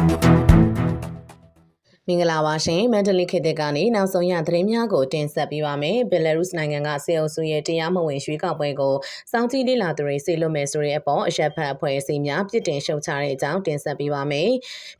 Thank you. မင်္ဂလာပါရှင်မန္တလေးခေတ်သစ်ကနေနောက်ဆုံးရသတင်းများကိုတင်ဆက်ပေးပါမယ်ဘယ်လာရုစ်နိုင်ငံကစေအုပ်စုရဲ့တရားမဝင်ရွေးကောက်ပွဲကိုစောင့်ကြည့်လေ့လာသူတွေဆေလွတ်မယ်ဆိုတဲ့အပေါ်အရက်ဖက်အဖွဲ့အစည်းများပြစ်တင်ရှုတ်ချတဲ့အကြောင်းတင်ဆက်ပေးပါမယ်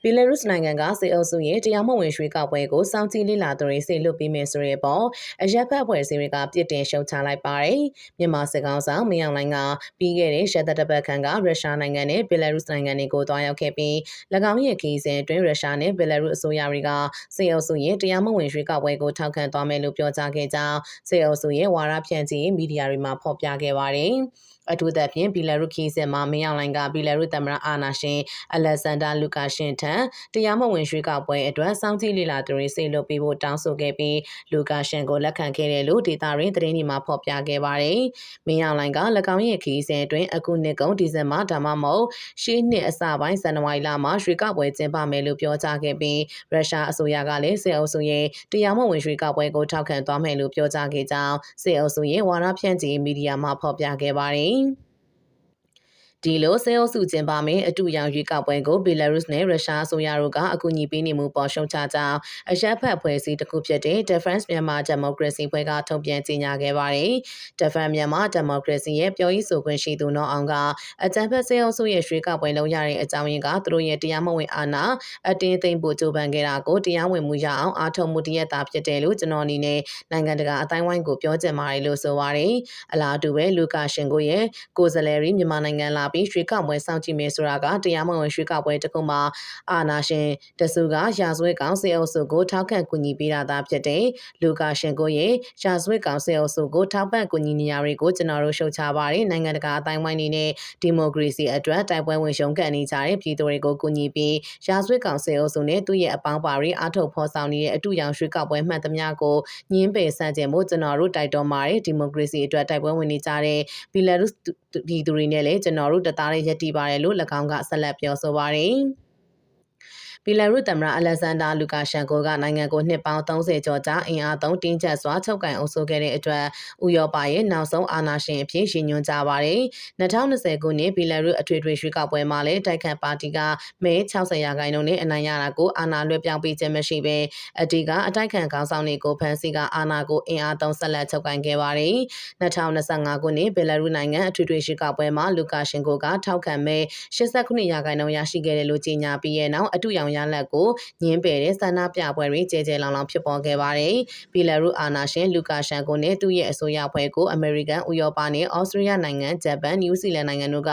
ဘယ်လာရုစ်နိုင်ငံကစေအုပ်စုရဲ့တရားမဝင်ရွေးကောက်ပွဲကိုစောင့်ကြည့်လေ့လာသူတွေဆေလွတ်ပေးမယ်ဆိုတဲ့အပေါ်အရက်ဖက်အဖွဲ့အစည်းတွေကပြစ်တင်ရှုတ်ချလိုက်ပါတယ်မြန်မာစစ်ကောင်ဆောင်မင်းအောင်လှိုင်ကပြီးခဲ့တဲ့ရက်သက်တပတ်ခန့်ကရုရှားနိုင်ငံနဲ့ဘယ်လာရုစ်နိုင်ငံတွေကိုတွားရောက်ခဲ့ပြီး၎င်းရဲ့ခီးစဉ်အတွင်းရုရှားနဲ့ဘယ်လာရုစ်အစိုးရတွေကစေအုပ်စုရဲ့တရားမဝင်ရွေးကောက်ပွဲကိုထောက်ခံသွားမယ်လို့ပြောကြားခဲ့ကြောင်းစေအုပ်စုရဲ့ဝါရဖြန့်ချီမီဒီယာတွေမှာဖော်ပြခဲ့ပါတယ်။ အထူးသဖြင့်ဘီလာရုခီးစင်မှာမင်းအောင်လှိုင်ကဘီလာရုသမ္မတအာနာရှင်အလက်ဇန်ဒါလူကာရှင်ထံတရားမဝင်ရွှေ့ကောက်ပွဲအတွက်စောင့်ကြည့်လေ့လာသူတွေစိတ်လွတ်ပေးဖို့တောင်းဆိုခဲ့ပြီးလူကာရှင်ကိုလက်ခံခဲ့တယ်လို့ဒေတာရင်းသတင်းတွေမှာဖော်ပြခဲ့ပါတယ်။မင်းအောင်လှိုင်က၎င်းရဲ့ခီးစင်အတွင်းအခုနှစ်ကုန်ဒီဇင်ဘာဒါမှမဟုတ်ရှေ့နှစ်အစပိုင်းဇန်နဝါရီလမှာရွှေကောက်ပွဲကျင်းပမယ်လို့ပြောကြားခဲ့ပြီးရုရှားအစိုးရကလည်းစစ်အုပ်စုရဲ့တရားမဝင်ရွှေကောက်ပွဲကိုထောက်ခံသွားမယ်လို့ပြောကြားခဲ့ကြောင်းစစ်အုပ်စုရဲ့ဝါဒဖြန့်ချီမီဒီယာမှာဖော်ပြခဲ့ပါတယ်။ morning ဒီလိုဆဲအုပ်စုကျင်းပမယ့်အတူရောင်ရွေးကောက်ပွဲကိုဘီလာရုစ်နဲ့ရုရှားအစိုးရတို့ကအကူအညီပေးနေမှုပေါ်ရှုံချကြောင်းအရက်ဖက်ဖွဲ့စည်းတစ်ခုဖြစ်တဲ့ Defense Myanmar Democracy ဖွဲ့ကထုတ်ပြန်ကြေညာခဲ့ပါတယ်။ Defense Myanmar Democracy ရဲ့ပြောရေးဆိုခွင့်ရှိသူနော်အောင်ကအကြံဖက်ဆဲအုပ်စုရဲ့ရွေးကောက်ပွဲလုပ်ရတဲ့အကြောင်းရင်းကသူတို့ရဲ့တရားမဝင်အာဏာအတင်းသိမ်းဖို့ကြိုးပမ်းခဲ့တာကိုတရားဝင်မှုရအောင်အားထုတ်မှုတရက်တာဖြစ်တယ်လို့ကျွန်တော်အနေနဲ့နိုင်ငံတကာအတိုင်းဝိုင်းကိုပြောချင်ပါတယ်လို့ဆိုပါတယ်။အလားတူပဲလူကာရှင်ကိုရဲ့ကိုယ်စားလှယ်ရီမြန်မာနိုင်ငံလာပြီးရွှေကောက်ပွဲစောင့်ကြည့်မယ်ဆိုတာကတရားမဝင်ရွှေကောက်ပွဲတစ်ခုမှာအာနာရှင်တဆူကရာဇဝတ်ကောင်စေအုပ်စုကိုထောက်ခံကူညီပေးတာသာဖြစ်တဲ့လူကာရှင်ကိုရဲ့ရာဇဝတ်ကောင်စေအုပ်စုကိုထောက်ပံ့ကူညီနေရတွေကိုကျွန်တော်တို့ရှုတ်ချပါတယ်နိုင်ငံတကာအတိုင်းဝိုင်းနေနဲ့ဒီမိုကရေစီအတွက်တိုက်ပွဲဝင်ရှုံးကန်နေကြတဲ့ပြည်သူတွေကိုကူညီပြီးရာဇဝတ်ကောင်စေအုပ်စုနဲ့သူ့ရဲ့အပေါင်းပါတွေအားထုတ်ဖော်ဆောင်နေတဲ့အတူရောင်ရွှေကောက်ပွဲမှတ်သမျှကိုညှင်းပယ်ဆန့်ကျင်ဖို့ကျွန်တော်တို့တိုက်တွန်းပါတယ်ဒီမိုကရေစီအတွက်တိုက်ပွဲဝင်နေကြတဲ့ဘီလာရုစ် ပြည်သူတွေနဲ့လည်းကျွန်တော်တို့တသားလေးရည်တည်ပါတယ်လို့၎င်းကဆက်လက်ပြောဆိုပါတယ်။ ဘီလာရုသမ္မတအလက်ဇန်ဒါလူကာရှန်ကိုကနိုင်ငံကိုနှစ်ပေါင်း30ကျော်ကြာအင်အားသုံးတင်းကျပ်စွာချုပ်ကန်အုပ်စိုးခဲ့တဲ့အတွက်ဥရောပရဲ့နောက်ဆုံးအာဏာရှင်အဖြစ်ရည်ညွှန်းကြပါတယ်။2020ခုနှစ်ဘီလာရုအထွေထွေရွေးကောက်ပွဲမှာလည်းတိုက်ခတ်ပါတီကမဲ60ရာခိုင်နှုန်းနဲ့အနိုင်ရတာကိုအာဏာလွှဲပြောင်းပေးခြင်းမရှိဘဲအတီကအတိုက်ခံခေါင်းဆောင်တွေကိုဖမ်းဆီးကအာဏာကိုအင်အားသုံးဆက်လက်ချုပ်ကန်ခဲ့ပါတယ်။2025ခုနှစ်ဘီလာရုနိုင်ငံအထွေထွေရွေးကောက်ပွဲမှာလူကာရှင်ကိုကထောက်ခံမဲ89ရာခိုင်နှုန်းရရှိခဲ့တယ်လို့ကြေညာပြီးရဲ့နောက်အတူရောင်ရလဒ်ကိုညင်းပယ်တဲ့ဆန္ဒပြပွဲတွေကြဲကြဲလောင်လောင်ဖြစ်ပေါ်ခဲ့ပါတယ်။ဘီလာရုအာနာရှင်လူကာရှန်ကိုနဲ့သူ့ရဲ့အစိုးရဖွဲ့ကိုအမေရိကန်ဥရောပနဲ့ဩစတြေးလျနိုင်ငံဂျပန်နယူးဇီလန်နိုင်ငံတို့က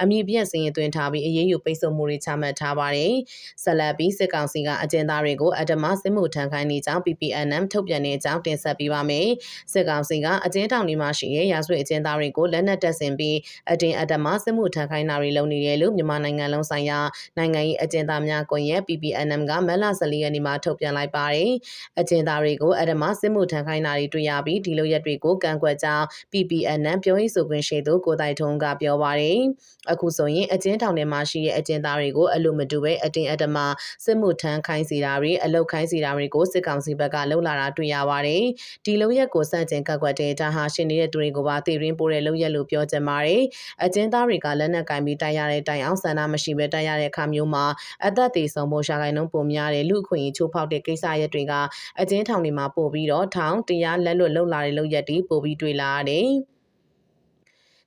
အမည်ပြည့်စင်ရင်သွင်းထားပြီးအရေးယူပိတ်ဆို့မှုတွေချမှတ်ထားပါတယ်။ဆက်လက်ပြီးစစ်ကောင်စီကအကျဉ်းသားတွေကိုအဓမ္မစစ်မှုထမ်းခိုင်းနေကြောင်း PPNM ထုတ်ပြန်တဲ့အကြောင်းတင်ဆက်ပေးပါမယ်။စစ်ကောင်စီကအကျဉ်းထောင်တွေမှာရှိတဲ့ရာဇဝတ်အကျဉ်းသားတွေကိုလက်နက်တပ်ဆင်ပြီးအတင်းအဓမ္မစစ်မှုထမ်းခိုင်းတာတွေလုပ်နေတယ်လို့မြန်မာနိုင်ငံလုံးဆိုင်ရာနိုင်ငံရေးအကျဉ်းသားများကွန်ရက် PPNM ကမက်လ14ရက်နေ့မှာထုတ်ပြန်လိုက်ပါတယ်။အကျဉ်းသားတွေကိုအဓမ္မစစ်မှုထမ်းခိုင်းတာတွေတွေ့ရပြီးဒီလိုရက်တွေကိုကန့်ကွက်ကြောင်း PPNM ပြောရေးဆိုခွင့်ရှိသူကိုတိုင်ထုံးကပြောပါတယ်။အခုဆိုရင်အကျဉ်းထောင်ထဲမှာရှိတဲ့အကျဉ်းသားတွေကိုအလိုမတူပဲအတင်းအဓမ္မစစ်မှုထမ်းခိုင်းစီတာတွေအလုတ်ခိုင်းစီတာတွေကိုစစ်ကောင်စီဘက်ကလှုပ်လာတာတွေ့ရပါတယ်။ဒီလိုရက်ကိုစန့်ကျင်ကန့်ကွက်တဲ့ဒါဟာရှင်နေတဲ့သူတွေကိုပါတည်ရင်းပို့တဲ့လုပ်ရက်လို့ပြောကြပါတယ်။အကျဉ်းသားတွေကလက်နက်ကင်ပြီးတိုက်ရတဲ့တိုင်အောင်ဆန္ဒမရှိပဲတိုက်ရတဲ့အခါမျိုးမှာအသက်သေဆုံးဖို့ရှာကိုင်းနှုံးပုံများတဲ့လူအခွင့်အရေးချိုးဖောက်တဲ့ကိစ္စရပ်တွေကအကျဉ်းထောင်တွေမှာပို့ပြီးတော့ထောင်တရားလက်လွတ်လှုပ်လာတဲ့လုပ်ရက်တွေပို့ပြီးတွေ့လာရတယ်။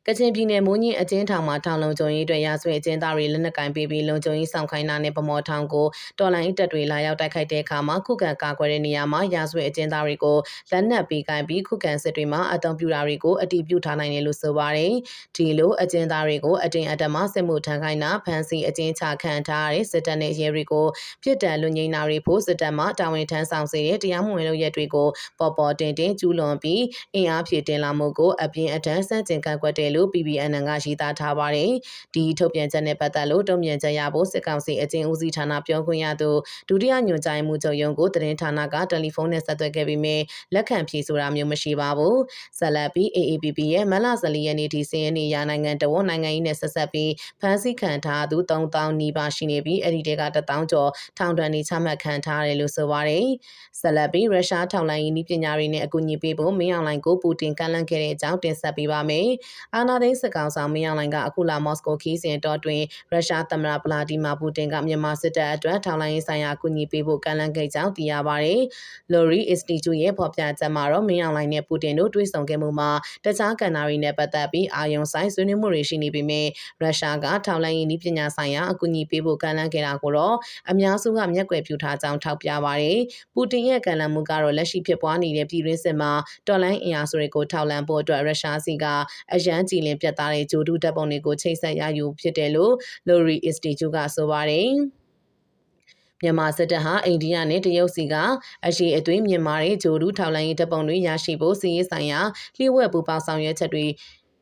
ကချင်ပြည်နယ်မိုးညင်းအကျဉ်းထောင်မှာထောင်လုံခြုံရေးအတွက်ရာဇဝတ်အကျဉ်းသားတွေလက်နက်ကင်ပေးပြီးလုံခြုံရေးဆောင်ခိုင်းတာနဲ့ဗမော်ထောင်ကိုတော်လိုင်းတပ်တွေလာရောက်တိုက်ခိုက်တဲ့အခါမှာခုခံကာကွယ်တဲ့နေရာမှာရာဇဝတ်အကျဉ်းသားတွေကိုလက်နက်ပေးကင်ပြီးခုခံစစ်တွေမှာအသုံးပြုတာတွေကိုအတီးပြုထားနိုင်တယ်လို့ဆိုပါတယ်။ဒီလိုအကျဉ်းသားတွေကိုအတင်းအဓမ္မစစ်မှုထမ်းခိုင်းတာဖမ်းဆီးအကျဉ်းချခံထားရတဲ့စစ်တပ်နဲ့ရဲတွေကိုပြစ်ဒဏ်လွန်ငင်းတာတွေဖို့စစ်တပ်မှတာဝန်ထမ်းဆောင်စေတဲ့တရားမဝင်လုပ်ရက်တွေကိုပေါ်ပေါ်တင်တင်ကျူးလွန်ပြီးအင်အားဖြည့်တင်လာမှုကိုအပြင်းအထန်စန့်ကျင်ကန့်ကွက်တယ်လို့ PBNN ကရေးသားထားပါတယ်။ဒီထုတ်ပြန်ချက်နဲ့ပတ်သက်လို့တုံ့ပြန်ချက်ရဖို့စစ်ကောင်စီအကျဉ်းဦးစီးဌာနပြောခွင့်ရသူဒုတိယညွှန်ကြားမှုချုပ်ရုံးကိုသတင်းဌာနကတယ်လီဖုန်းနဲ့ဆက်သွယ်ခဲ့ပေမဲ့လက်ခံဖြေဆိုတာမျိုးမရှိပါဘူး။ဆက်လက်ပြီး AAPP ရဲ့မလ14ရက်နေ့ထိစည်ရင်းနေရနိုင်ငံတော်ဝန်နိုင်ငံရေးနဲ့ဆက်ဆက်ပြီးဖမ်းဆီးခံထားသူ3000နီးပါးရှိနေပြီးအဲ့ဒီတဲက1000ကျော်ထောင်ဒဏ်နေချမှတ်ခံထားရတယ်လို့ဆိုပါတယ်။ဆက်လက်ပြီးရုရှားထောက်လိုင်းရေးနည်းပညာတွေနဲ့အကူအညီပေးဖို့မင်းအောင်လှိုင်ကိုပူတင်ကန့်လန့်ခဲ့တဲ့အကြောင်းတင်ဆက်ပေးပါမယ်။အာနာသိန်းစစ်ကောင်ဆောင်မင်းအောင်လှိုင်ကအခုလာမော်စကိုခီးစဉ်တော်တွင်ရုရှားသမ္မတဗလာဒီမာပူတင်ကမြန်မာစစ်တပ်အတွက်ထောက်လှမ်းရေးဆိုင်ရာအကူအညီပေးဖို့ကမ်းလှမ်းခဲ့ကြောင်းသိရပါတယ်။ Lori Institute ရဲ့ဖော်ပြချက်မှာတော့မင်းအောင်လှိုင်နဲ့ပူတင်တို့တွေ့ဆုံခဲ့မှုမှာတခြားကဏ္ဍတွေနဲ့ပတ်သက်ပြီးအာယုံဆိုင်ဆွေးနွေးမှုတွေရှိနေပေမဲ့ရုရှားကထောက်လှမ်းရေးနည်းပညာဆိုင်ရာအကူအညီပေးဖို့ကမ်းလှမ်းခဲ့တာကိုတော့အများစုကမျက်ကွယ်ပြုထားကြောင်းထောက်ပြပါတယ်။ပူတင်ရဲ့ကမ်းလှမ်းမှုကတော့လက်ရှိဖြစ်ပွားနေတဲ့ပြည်တွင်းစစ်မှာတော်လိုင်းအင်အားစုတွေကိုထောက်လှမ်းဖို့အတွက်ရုရှားစီကအရန်ကြည်လင်ပြတ်သားတဲ့ဂျိုဒူတပ်ပုံတွေကိုချိတ်ဆက်ရယူဖြစ်တယ်လို့ Lori Institute ကဆိုပါတယ်။မြန်မာစစ်တပ်ဟာအိန္ဒိယနဲ့တရုတ်စီကအရှိအသွေးမြင့်မာတဲ့ဂျိုဒူထောက်လိုင်းရေးတပ်ပုံတွေရရှိဖို့စီးရေးဆိုင်ရာလျှို့ဝှက်ပူပေါင်းဆောင်ရွက်ချက်တွေ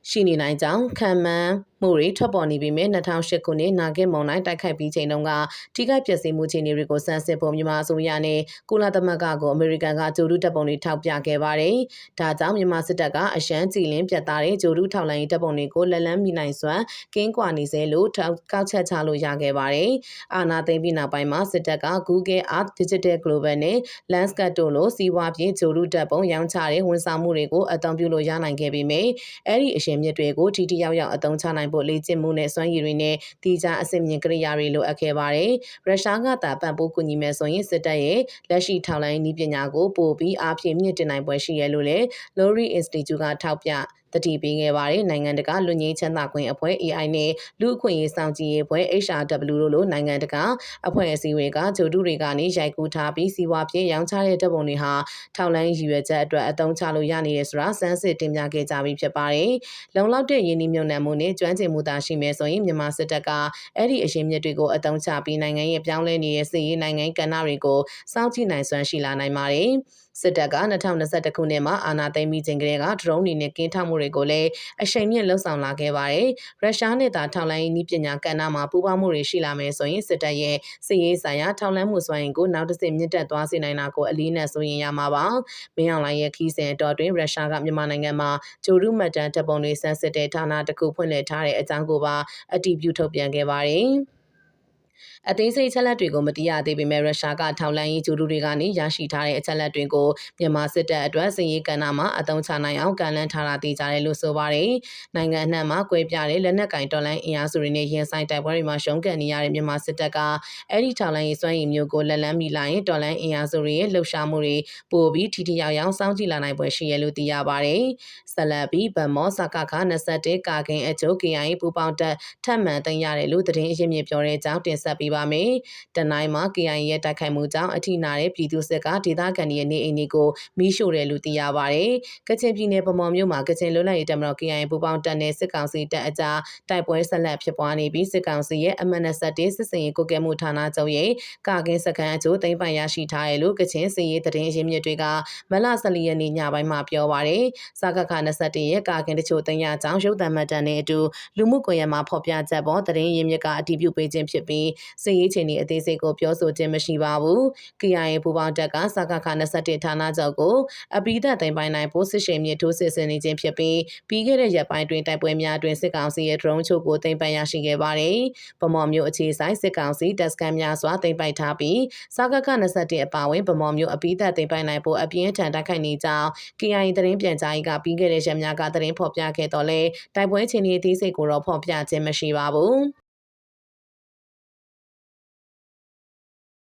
ရှိနေနိုင်ကြောင်းခံမှန်း မှုတွေထွက်ပေါ်နေပြီးမြဲ2008ခုနှစ်နာဂစ်မုံတိုင်းတိုက်ခိုက်ပြီးချိန်တုန်းကထိခိုက်ပျက်စီးမှုခြေအနေတွေကိုစမ်းစစ်ဖို့မြန်မာအစိုးရနဲ့ကုလသမဂ္ဂကိုအမေရိကန်ကဂျိုဒူတပ်ပုံတွေထောက်ပြခဲ့ပါတယ်။ဒါကြောင့်မြန်မာစစ်တပ်ကအရှမ်းကြည်လင်းပြတ်သားတဲ့ဂျိုဒူထောက်လိုင်းရေးတပ်ပုံတွေကိုလက်လန်းမိနိုင်စွမ်းကင်းကွာနေစေလို့ကောက်ချက်ချလို့ရခဲ့ပါတယ်။အာနာသိမ့်ပြီးနောက်ပိုင်းမှာစစ်တပ်က Google Earth Digital Global နဲ့ Landscape တို့လိုစီးပွားပြေဂျိုဒူတပ်ပုံရောင်းချတဲ့ဝန်ဆောင်မှုတွေကိုအသုံးပြုလို့ရနိုင်ခဲ့ပေမဲ့အဲ့ဒီအရှင်မြစ်တွေကိုထိထိရောက်ရောက်အသုံးချနိုင်ဖို့လေ့ကျင့်မှုနဲ့စွမ်းရည်တွေနဲ့တီးခြားအဆင့်မြင့်ကိရိယာတွေလိုအပ်ခဲ့ပါတယ်။ရုရှားကသာပံ့ပိုးကူညီမယ်ဆိုရင်စစ်တပ်ရဲ့လက်ရှိထောက်လိုင်းနည်းပညာကိုပို့ပြီးအားဖြင့်မြင့်တင်နိုင်ပွဲရှိရလို့လည်း Lori Institute ကထောက်ပြ တတိပေးခဲ့ပါတယ်နိုင်ငံတကာလူငင်းချမ်းသာခွင့်အဖွဲ့ AI နဲ့လူအခွင့်အရေးဆောင်ကြည်ရေးအဖွဲ့ HRW တို့လိုနိုင်ငံတကာအဖွဲ့အစည်းတွေကဂျိုတုတွေကနေရိုက်ကူးထားပြီးစီးပွားပြေရောင်းချတဲ့တပ်ပုံတွေဟာထောက်လိုင်းရည်ရွယ်ချက်အတွက်အသုံးချလို့ရနေတယ်ဆိုတာစမ်းစစ်တင်ပြခဲ့ကြပြီးဖြစ်ပါတယ်။လုံလောက်တဲ့ရင်းနှီးမြှုပ်နှံမှုနဲ့ကျွမ်းကျင်မှုသာရှိမယ်ဆိုရင်မြန်မာစစ်တပ်ကအဲ့ဒီအရှင်မြစ်တွေကိုအသုံးချပြီးနိုင်ငံရဲ့ပြောင်းလဲနေတဲ့စီးရေးနိုင်ငံကဏ္ဍတွေကိုစောင့်ကြည့်နိုင်စွမ်းရှိလာနိုင်ပါတယ်။ စစ်တပ်က2021ခုနှစ်မှာအာဏာသိမ်းပြီးချိန်ကလေးကဒရုန်းတွေနဲ့ကင်းထောက်မှုတွေကိုလည်းအရှိန်မြင့်လှုံ့ဆော်လာခဲ့ပါတယ်။ရုရှားနဲ့သာထောက်လှမ်းရေးနည်းပညာကဏ္ဍမှာပူးပေါင်းမှုတွေရှိလာမယ်ဆိုရင်စစ်တပ်ရဲ့စစ်ရေးဆိုင်ရာထောက်လှမ်းမှုစွမ်းရည်ကိုနောက်တစ်ဆင့်မြင့်တက်သွားစေနိုင်တာကိုအလေးနက်ဆိုရင်ရမှာပါ။မင်းအောင်လှိုင်ရဲ့ခီးစဉ်တော်တွင်ရုရှားကမြန်မာနိုင်ငံမှာဂျိုရုမှတ်တမ်းတပ်ပုံတွေဆန်းစစ်တဲ့ဌာနတစ်ခုဖွင့်လှစ်ထားတဲ့အကြောင်းကိုပါအတည်ပြုထုတ်ပြန်ခဲ့ပါတယ်။ အသေးစိတ်ချက်လက်တွေကိုမသိရသေးပေမဲ့ရုရှားကထောက်လှမ်းရေးဂျူဒူတွေကနေရရှိထားတဲ့အချက်လက်တွေကိုမြန်မာစစ်တပ်အတွက်စစ်ရေးကဏ္ဍမှာအသုံးချနိုင်အောင်ကန်လန်းထားတာသိကြတယ်လို့ဆိုပါတယ်။နိုင်ငံအနှံ့မှာကွဲပြားတဲ့လက်နက်ကင်တော်လှန်အင်အားစုတွေနဲ့ရင်ဆိုင်တိုက်ပွဲတွေမှာရှုံးကန်နေရတဲ့မြန်မာစစ်တပ်ကအဲ့ဒီထောက်လှမ်းရေးစွမ်းရည်မျိုးကိုလက်လန်းမိလာရင်တော်လှန်အင်အားစုတွေရဲ့လှုပ်ရှားမှုတွေပိုပြီးထိထိရောက်ရောက်စောင့်ကြည့်လာနိုင်ပွဲရှိရလို့သိရပါတယ်။ဆက်လက်ပြီးဗမောစကခ21ကာကင်အကျိုး KIA ပူပေါင်းတက်ထပ်မံတင်ရတယ်လို့သတင်းအရင်းမြစ်ပြောတဲ့အကြောင်းတင်ဆက်ပေးပါမယ်။တနိုင်းမှာ KIA ရဲ့တိုက်ခိုက်မှုကြောင့်အထိနာတဲ့ပြည်သူစစ်ကဒေသခံတွေရဲ့နေအိမ်တွေကိုမီးရှို့တယ်လို့သိရပါတယ်။ကချင်ပြည်နယ်ဗမော်မြို့မှာကချင်လွတ်လပ်ရေးတပ်မတော် KIA ပူးပေါင်းတပ်နဲ့စစ်ကောင်စီတပ်အကြားတိုက်ပွဲဆက်လက်ဖြစ်ပွားနေပြီးစစ်ကောင်စီရဲ့အမနက်ဆက်တေးစစ်စင်ရေးကိုကဲမှုဌာနချုပ်ရဲ့ကာကင်းစခန်းအကျိုးသိမ်းပိုင်ရရှိထားတယ်လို့ကချင်စစ်ရေးသတင်းရင်းမြစ်တွေကမလ14ရက်နေ့ညပိုင်းမှာပြောပါတယ်။စကခ21ရဲ့ကာကင်းတချို့သိမ်းရကြောင်းရုပ်သံမှတ်တမ်းနဲ့အတူလူမှုကွန်ရက်မှာဖော်ပြချက်ပေါ်သတင်းရင်းမြစ်ကအတည်ပြုပေးခြင်းဖြစ်ပြီးစစ်ရေးအခြေအနေအသေးစိတ်ကိုပြောဆိုခြင်းမရှိပါဘူး။ KIA ပူပေါင်းတပ်ကစကခ21ဌာနချုပ်ကိုအပိသက်သိမ်းပိုင်နိုင်ဖို့စစ်ရှိန်မြစ်ထိုးစစ်ဆင်နေခြင်းဖြစ်ပြီးပြီးခဲ့တဲ့ရက်ပိုင်းတွင်တိုက်ပွဲများတွင်စစ်ကောင်စီရဲ့ drone ချုပ်ကိုသိမ်းပိုင်ရရှိခဲ့ပါတယ်။ဗမော်မြို့အခြေဆိုင်စစ်ကောင်စီတပ်စခန်းများစွာသိမ်းပိုက်ထားပြီးစကခ21အပါအဝင်ဗမော်မြို့အပိသက်သိမ်းပိုင်နိုင်ဖို့အပြင်းထန်တိုက်ခိုက်နေကြောင်း KIA သတင်းပြန်ကြားရေးကပြီးခဲ့တဲ့ရက်များကသတင်းဖော်ပြခဲ့တော့လဲတိုက်ပွဲချင်းအသေးစိတ်ကိုတော့ဖော်ပြခြင်းမရှိပါဘူး။